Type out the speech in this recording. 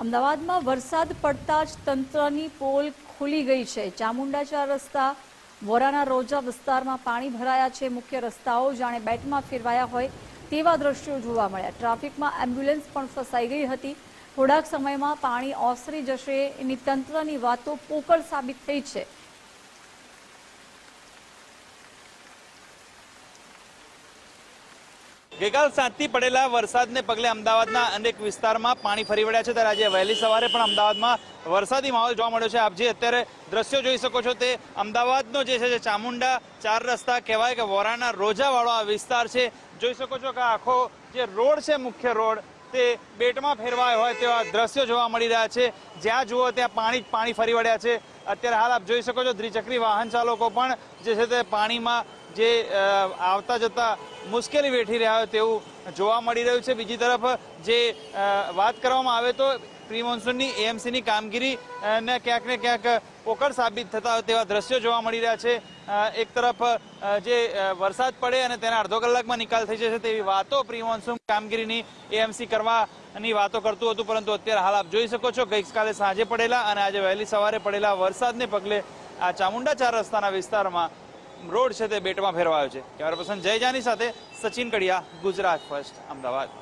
અમદાવાદમાં વરસાદ પડતા જ તંત્રની પોલ ખુલી ગઈ છે. ચામુંડાચા રસ્તા, વોરાના રોજા વિસ્તારમાં પાણી ભરાયા છે. મુખ્ય રસ્તાઓ જાણે બેટમાં ફેરવાયા હોય તેવા દ્રશ્યો જોવા મળ્યા. ટ્રાફિકમાં એમ્બ્યુલન્સ પણ ફસાઈ ગઈ હતી. થોડાક સમયમાં પાણી ઓસરી જશે એની તંત્રની વાતો પોકળ સાબિત થઈ છે. ગઈકાલ સાંજથી પડેલા વરસાદને પગલે અમદાવાદના અનેક વિસ્તારમાં પાણી ફરી વળ્યા છે. ત્યારે આજે વહેલી સવારે પણ અમદાવાદમાં વરસાદી માહોલ જોવા મળ્યો છે. આપ જે અત્યારે દ્રશ્યો જોઈ શકો છો તે અમદાવાદનો જે છે, જે ચામુંડા ચાર રસ્તા કહેવાય કે વોરાના રોજાવાળો આ વિસ્તાર છે. જોઈ શકો છો કે આખો જે રોડ છે, મુખ્ય રોડ, તે બેટમાં ફેરવાય હોય તેવા દ્રશ્યો જોવા મળી રહ્યા છે. જ્યાં જુઓ ત્યાં પાણી પાણી ફરી વળ્યા છે. અત્યારે હાલ આપ જોઈ શકો છો દ્વિચક્રી વાહન ચાલકો પણ જે છે, તે પાણીમાં જે આવતા જતા મુશ્કેલી વેઠી રહ્યા હોય તેવું જોવા મળી રહ્યું છે. બીજી તરફ, જે વાત કરવામાં આવે તો પ્રી મોન્સૂનની એએમસીની કામગીરી ને ક્યાંક ને ક્યાંક પોકળ સાબિત થતા હોય તેવા દ્રશ્યો જોવા મળી રહ્યા છે. એક તરફ જે વરસાદ પડે અને તેના અડધો કલાકમાં નિકાલ થઈ જશે તેવી વાતો પ્રી મોન્સૂન કામગીરીની એએમસી કરવાની વાતો કરતું હતું, પરંતુ અત્યારે હાલ આપ જોઈ શકો છો ગઈકાલે સાંજે પડેલા અને આજે વહેલી સવારે પડેલા વરસાદને પગલે આ ચામુંડા ચાર રસ્તાના વિસ્તારમાં રોડ છે તે બેટમાં ફેરવાયો છે. કેમેરા પર્સન જય જાની સાથે સચિન કડિયા, ગુજરાત ફર્સ્ટ, અમદાવાદ.